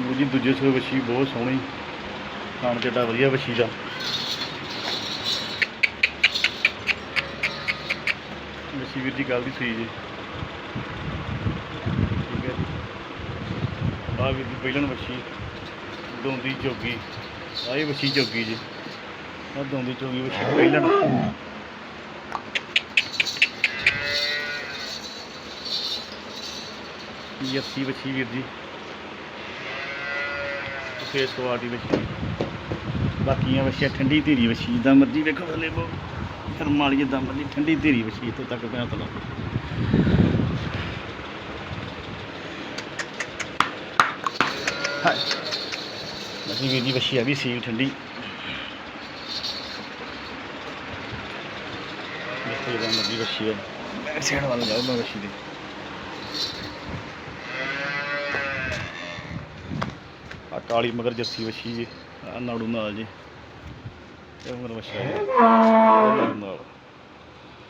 ਉਹ ਜੀ ਦੂਜੇ ਸੂਏ ਵੱਛੀ ਬਹੁਤ ਸੋਹਣੀ। ਖਾਣ ਚੱਡਾ ਵਧੀਆ ਵੱਛੀ ਦਾ। ਵੱਛੀ ਵੀਰ ਜੀ ਗੱਲ ਦੀ ਸਹੀ ਜੀ। ਠੀਕ ਹੈ। ਜੀ ਆਹ ਵੀਰ ਜੀ ਪਹਿਲਣ ਵੱਛੀ, ਦੋਂਦੀ ਚੋਗੀ। ਆਹ ਇਹ ਵੱਛੀ ਚੋਗੀ ਜੀ। ਆਹ ਦੋਂਦੀ ਚੋਗੀ ਵੱਛੀ ਪਹਿਲਣ। ਯੱਸੀ ਵੱਛੀ ਵੀਰ ਜੀ। ਫੇਸ ਕੁਆਲਿਟੀ ਵੱਛੀ। ਬਾਕੀਆਂ ਵੱਛੀਆਂ ਠੰਡੀ ਧੀਰੀ ਵੱਛੀ, ਜਿੱਦਾਂ ਮਰਜ਼ੀ ਵੇਖੋ ਥੱਲੇ ਬੋ। ਕਰਮ ਵਾਲੀ ਜਿੱਦਾਂ ਮਰਜ਼ੀ ਠੰਡੀ ਧੀਰੀ ਵੱਛੀ ਇੱਥੋਂ ਤੱਕ ਪਿਆ ਤਲਾ ਹਾਏ। ਬਾਕੀ ਵੀਰ ਦੀ ਵੱਛੀ ਆ ਵੀ ਸੀਲ ਠੰਡੀ। ਦੇਖੋ ਮਰਜ਼ੀ ਵੱਛੀ ਹੈ ਬੈਕ ਸਾਈਡ ਵੱਲ ਜਾਓ ਮੈਂ ਵੱਛੀ ਦੀ। ਕਾਲੀ ਮਗਰ ਜੱਸੀ ਵੱਛੀ ਜੀ ਨਾੜੂ ਨਾਲ ਜੀ। ਇਹ ਮਗਰ ਵੱਛਾ ਜੀ। ਨਾਲ।